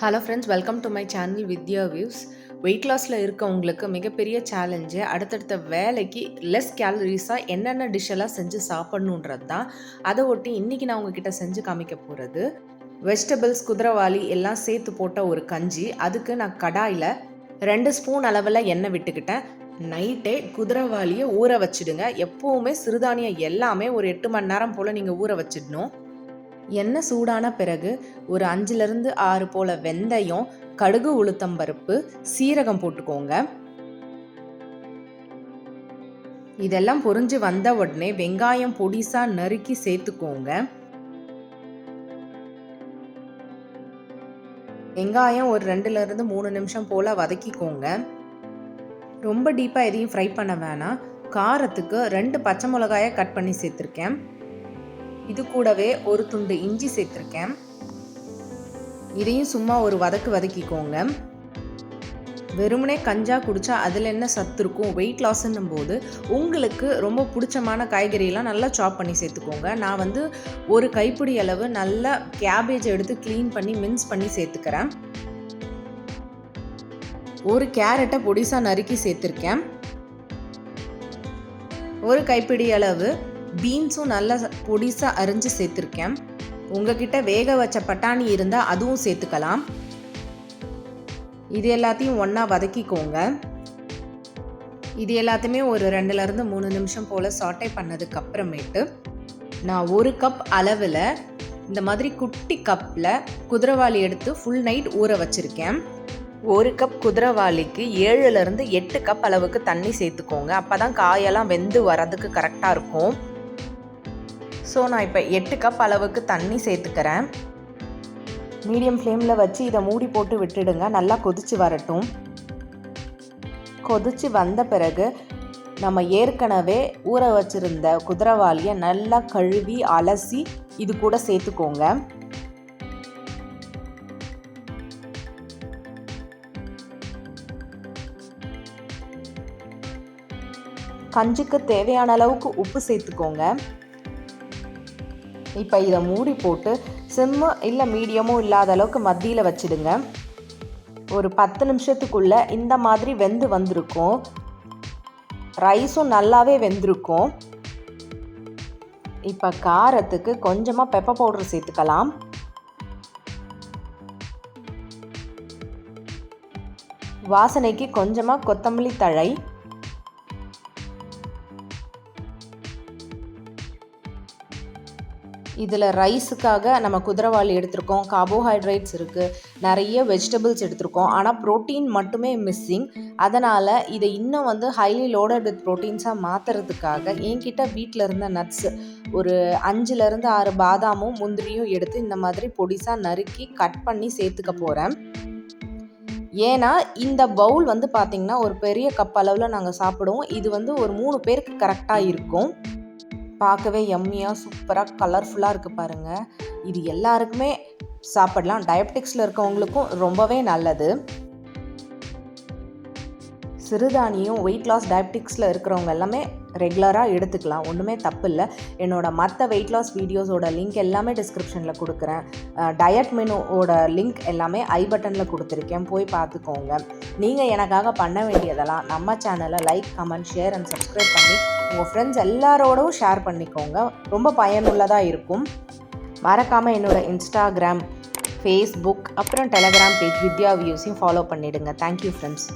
Hello friends welcome to my channel Vidya views weight லாஸில் இருக்கவங்களுக்கு மிகப்பெரிய challenge அடுத்தடுத்த வேலைக்கு லெஸ் கேலரிஸாக என்னென்ன டிஷ்ஷெல்லாம் செஞ்சு சாப்பிட்ணுன்றது தான் அதை ஒட்டி இன்றைக்கி நான் உங்ககிட்ட செஞ்சு காமிக்க போகிறது வெஜிடபிள்ஸ் குதிரவாளி எல்லாம் சேர்த்து போட்ட ஒரு கஞ்சி. அதுக்கு நான் கடாயில் ரெண்டு ஸ்பூன் அளவில் எண்ணெய் விட்டுக்கிட்டேன். நைட்டே குதிரவாளியை ஊற வச்சிடுங்க. எப்போவுமே சிறுதானியம் எல்லாமே ஒரு எட்டு மணி நேரம் போல் நீங்கள் ஊற வச்சிடணும். எண்ணெய் சூடான பிறகு ஒரு அஞ்சுலேருந்து ஆறு போல் வெந்தயம் கடுகு உளுத்தம் பருப்பு சீரகம் போட்டுக்கோங்க. இதெல்லாம் பொரிஞ்சு வந்த உடனே வெங்காயம் பொடிசா நறுக்கி சேர்த்துக்கோங்க. வெங்காயம் ஒரு ரெண்டுல இருந்து மூணு நிமிஷம் போல வதக்கிக்கோங்க. ரொம்ப டீப்பாக எதையும் ஃப்ரை பண்ண வேணாம். காரத்துக்கு ரெண்டு பச்சை மிளகாயை கட் பண்ணி சேர்த்துருக்கேன். இது கூடவே ஒரு துண்டு இஞ்சி சேர்த்துருக்கேன். இதையும் சும்மா ஒரு வதக்கு வதக்கிக்கோங்க. வெறுமனே கஞ்சா குடிச்சா அதில் என்ன சத்து இருக்கும்? வெயிட் லாஸ்ன்னும் போது உங்களுக்கு ரொம்ப பிடிச்சமான காய்கறியெல்லாம் நல்லா சாப் பண்ணி சேர்த்துக்கோங்க. நான் வந்து ஒரு கைப்பிடி அளவு நல்லா கேபேஜ் எடுத்து க்ளீன் பண்ணி மின்ஸ் பண்ணி சேர்த்துக்கிறேன். ஒரு கேரட்டை பொடிசாக நறுக்கி சேர்த்துருக்கேன். ஒரு கைப்பிடி அளவு பீன்ஸும் நல்லா பொடிசாக அரிஞ்சு சேர்த்துருக்கேன். உங்ககிட்ட வேக வச்ச பட்டாணி இருந்தால் அதுவும் சேர்த்துக்கலாம். இது எல்லாத்தையும் ஒன்றா வதக்கிக்கோங்க. இது எல்லாத்தையுமே ஒரு ரெண்டுலேருந்து மூணு நிமிஷம் போல் சாட்டை பண்ணதுக்கு அப்புறமேட்டு நான் ஒரு கப் அளவில் இந்த மாதிரி குட்டி கப்பில் குதிரவாளி எடுத்து ஃபுல் நைட் ஊற வச்சுருக்கேன். ஒரு கப் குதிரவாளிக்கு ஏழுலேருந்து எட்டு கப் அளவுக்கு தண்ணி சேர்த்துக்கோங்க. அப்போ தான் காயெல்லாம் வெந்து வரதுக்கு கரெக்டாக இருக்கும். ஸோ நான் இப்போ எட்டு கப் அளவுக்கு தண்ணி சேர்த்துக்கிறேன். மீடியம் ஃப்ளேமில் வச்சு இதை மூடி போட்டு விட்டுடுங்க. நல்லா கொதிச்சு வரட்டும். கொதிச்சு வந்த பிறகு நம்ம ஏற்கனவே ஊற வச்சுருந்த குதிரவாளியை நல்லா கழுவி அலசி இது கூட சேர்த்துக்கோங்க. கஞ்சிக்கு தேவையான அளவுக்கு உப்பு சேர்த்துக்கோங்க. இப்போ இதை மூடி போட்டு சிம்மு இல்லை மீடியமும் இல்லாத அளவுக்கு மத்தியில் வச்சுடுங்க. ஒரு பத்து நிமிஷத்துக்குள்ளே இந்த மாதிரி வெந்து வந்திருக்கும். ரைஸும் நல்லாவே வெந்திருக்கும். இப்போ காரத்துக்கு கொஞ்சமாக பெப்பர் பவுடர் சேர்த்துக்கலாம். வாசனைக்கு கொஞ்சமாக கொத்தமல்லி தழை. இதில் ரைஸுக்காக நம்ம குதிரவாளி எடுத்திருக்கோம் கார்போஹைட்ரேட்ஸ் இருக்குது நிறைய வெஜிடபிள்ஸ் எடுத்திருக்கோம். ஆனால் ப்ரோட்டீன் மட்டுமே மிஸ்ஸிங் அதனால் இதை இன்னும் வந்து ஹைலி லோடட் வித் ப்ரோட்டீன்ஸாக மாற்றுறதுக்காக என்கிட்ட வீட்டில் இருந்த நட்ஸு ஒரு அஞ்சுலேருந்து ஆறு பாதாமும் முந்திரியும் எடுத்து இந்த மாதிரி பொடிசாக நறுக்கி கட் பண்ணி சேர்த்துக்க போகிறேன் ஏன்னா இந்த பவுல் வந்து பார்த்திங்கன்னா ஒரு பெரிய கப் அளவில் நாங்கள் சாப்பிடுவோம். இது வந்து ஒரு மூணு பேருக்கு கரெக்டாக இருக்கும். பார்க்கவே எம்மியாக சூப்பராக கலர்ஃபுல்லாக இருக்குது பாருங்கள் இது எல்லாருக்குமே சாப்பிடலாம். டயபெட்டிக்ஸில் இருக்கவங்களுக்கும் ரொம்பவே நல்லது. சிறுதானியம் வெயிட் லாஸ் டயபெட்டிக்ஸில் இருக்கிறவங்க எல்லாமே ரெகுலராக எடுத்துக்கலாம். ஒன்றுமே தப்பு இல்லை என்னோடய மற்ற வெயிட் லாஸ் வீடியோஸோட லிங்க் எல்லாமே டிஸ்கிரிப்ஷனில் கொடுக்குறேன். டயட் மெனுவோட லிங்க் எல்லாமே ஐ பட்டனில் கொடுத்துருக்கேன். போய் பார்த்துக்கோங்க. நீங்கள் எனக்காக பண்ண வேண்டியதெல்லாம் நம்ம சேனலை like comment share and subscribe பண்ணி உங்கள் ஃப்ரெண்ட்ஸ் எல்லாரோடும் ஷேர் பண்ணிக்கோங்க. ரொம்ப பயனுள்ளதாக இருக்கும். மறக்காமல் என்னோடய இன்ஸ்டாகிராம் ஃபேஸ்புக் அப்புறம் டெலகிராம் பேஜ் வித்யா வியூஸையும் ஃபாலோ பண்ணிவிடுங்க தேங்க்யூ ஃப்ரெண்ட்ஸ்